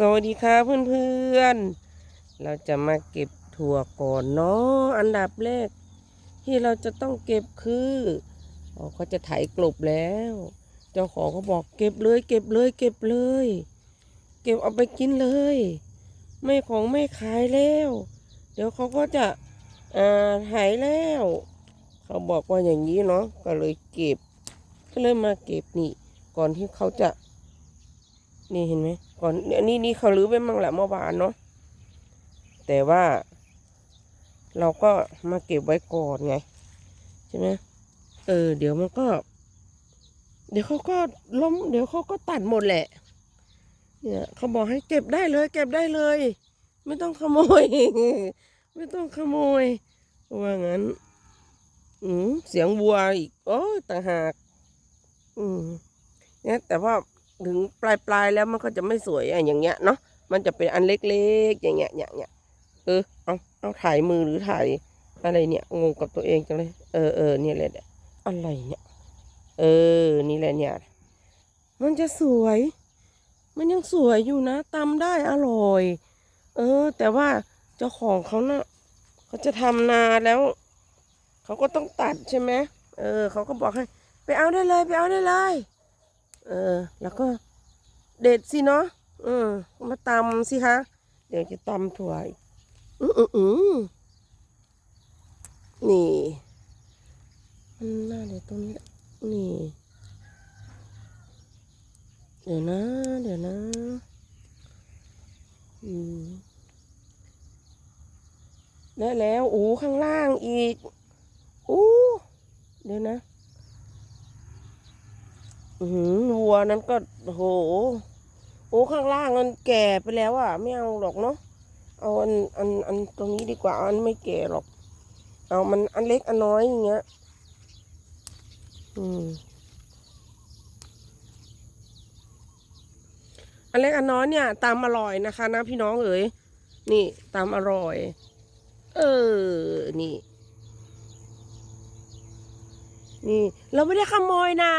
สวัสดีค่ะเพื่อนๆ เราจะมาเก็บถั่วก่อนเนาะอันดับแรก ที่เราจะต้องเก็บคืออเขาจะไถกลบแล้ว เจ้าของเขาบอกเก็บเลย เก็บเลย เก็บเลย เก็บเอาไปกินเลย ไม่ของไม่ขายแล้ว เดี๋ยวเขาก็จะอ่าหายแล้ว เขาบอกว่าอย่างนี้เนาะก็เลยเก็บ ก็เลยมาเก็บนี่ ก่อนที่เขาจะ นี่เห็นไหมก่อนอันนี้นี่เขาลื้อไปมั่งแหละเมื่อวานเนาะแต่ว่า เราก็มาเก็บไว้ก่อนไง ใช่ไหมเออ เดี๋ยวมันก็ เดี๋ยวเขาก็ล้ม เดี๋ยวเขาก็ตัดหมดแหละ เนี่ยเขาบอกให้เก็บได้เลย เก็บได้เลย ไม่ต้องขโมย ไม่ต้องขโมยว่างั้น อืมเสียงวัวอีกโอ้ต่างหาก อืมเนี่ยแต่ว่า ถึงปลายปลายๆแล้วมันก็จะไม่สวยอะอย่างเงี้ยเนาะมันจะเป็นอันเล็กๆ อย่างเงี้ยอย่างเงี้ยเออเอาเอาถ่ายมือหรือถ่ายอะไรเนี่ยงงกับตัวเองจังเลยเออเออเนี่ยแหละเนี่ยอะไรเนี่ยเออนี่แหละเนี่ยมันจะสวย มันยังสวยอยู่นะตำได้อร่อย เออ แต่ว่าเจ้าของเขานะ่ะเขาจะทำนาแล้ว เขาก็ต้องตัดใช่ไหมเออ เขาก็บอกให้ ไปเอาได้เลย ไปเอาได้เลย เออ แล้วก็เด็ดสิเนาะเออ มาตำสิคะ เดี๋ยวจะตำถั่วอีกอืออืออือนี่มันน่าเดี๋ยวตรงนี้นี่ เดี๋ยวนะ เดี๋ยวนะอืมได้แล้วโอ้ข้างล่างอีกอู้เดี๋ยวนะ วัวนั้นก็โห โอ้ข้างล่างมันแก่ไปแล้วอะ ไม่เอาหรอกเนาะ เอาอันอันอันตรงนี้ดีกว่า อันไม่แก่หรอก เอามันอันเล็กอันน้อยอย่างเงี้ย อืม อันเล็กอันน้อยเนี่ยตามอร่อยนะคะนะพี่น้องเอ๋ย นี่ตามอร่อย เออ นี่นี่ เราไม่ได้ขโมยนะ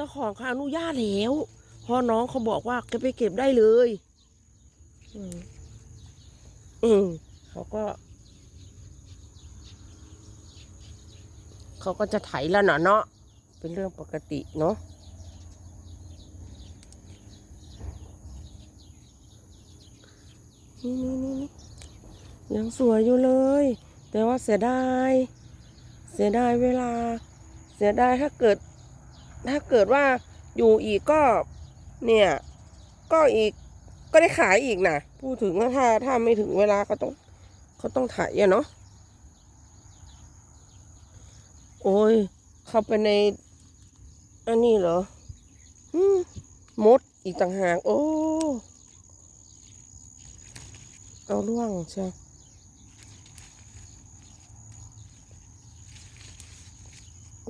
จ้าของเขาอนุญาตแล้วพอน้องเขาบอกว่าแกไปเก็บได้เลย อืมอืมเขาก็ เขาก็จะไถแล้วเนาะเนาะเป็นเรื่องปกติเนาะนี่นี่นี่นี่ยังสวยอยู่เลย แต่ว่าเสียดาย เสียดายเวลา เสียดายถ้าเกิด ถ้าเกิดว่าอยู่อีกก็เนี่ย ก็อีกก็ได้ขายอีกนะพูดถึงถ้าถ้าไม่ถึงเวลาก็ต้องเขาต้องถ่ายอะเนาะโอ้ย เข้าไปใน อันนี้เหรอมมดอีกต่างหาก โอ้ เอาล่วงใช่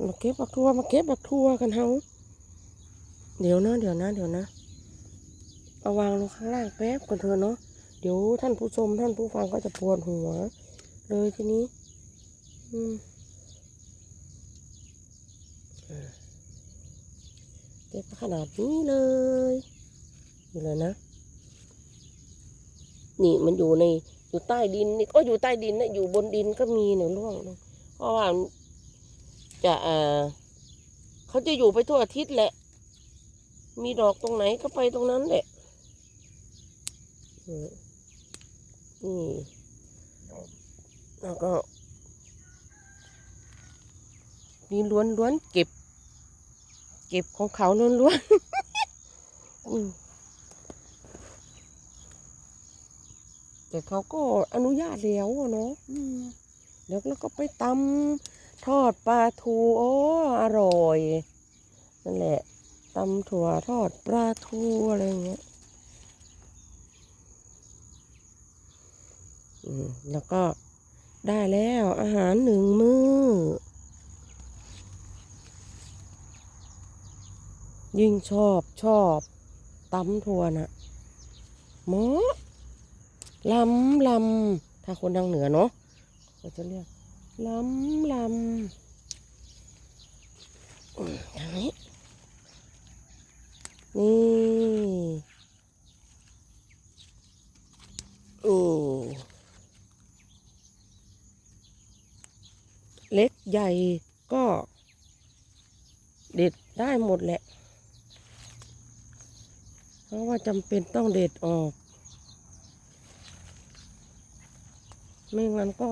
มาเก็บบักทั่วมาเก็บบักทั่วกันเฮาเดี๋ยวนะเดี๋ยวนะเดี๋ยวนะเอาวางลงข้างล่างแป๊บก่อนเถอะเนาะเดี๋ยวท่านผู้ชมท่านผู้ฟังก็จะปวดหัว เลยทีนี้ อืมเก็บขนาดนี้เลยนี่เลยนะ นี่มันอยู่ในอยู่ใต้ดินนี่ก็อยู่ใต้ดินนะอยู่บนดินก็มีเนี่ยร่วงเพราะว่า จะเอ่อเขาจะอยู่ไปทั่วอาทิตย์แหละ มีดอกตรงไหนก็ไปตรงนั้นแหละอืมนี่แล้วก็นี่ล้วนล้วนๆเก็บ เก็บของเขาล้วนล้วนๆอืมแต่เขาก็อนุญาตแล้วอะเนาะอืมแล้วแล้วก็ไปตำ ทอดปลาทูโอ้อร่อย นั่นแหละตำถั่วทอดปลาทูอะไรเงี้ยแล้วก็ได้แล้วอาหารหนึ่งมือ้อ ยิ่งชอบชอบตำถั่วน่ะหมอลำลำถ้าคนทางเหนือเนาะก็จะเรียก ลำลำอืมทางนี้ นี่อืมเล็กใหญ่ก็เด็ดได้หมดแหละ เพราะว่าจำเป็นต้องเด็ดออก ไม่งั้นก็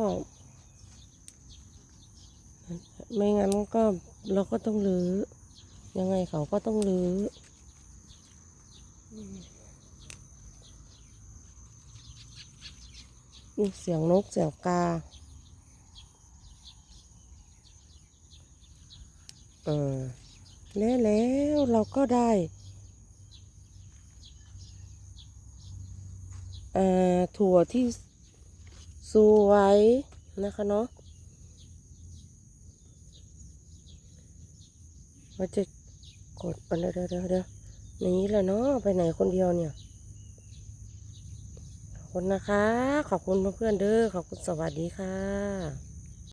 ไม่งั้นก็เราก็ต้องรื้อ ยังไงเขาก็ต้องรื้อ เสียงนกเสียงกา เออแล้วแล้วเราก็ได้ถั่วที่สวยนะคะเนาะ ว่าจะกดไปเดี๋ยวเดี๋ยวเดี๋ยวอย่างนี้แหละเนาะไปไหนคนเดียวเนี่ยขอบคุณนะคะ ขอบคุณเพื่อนๆเด้อขอบคุณสวัสดีค่ะ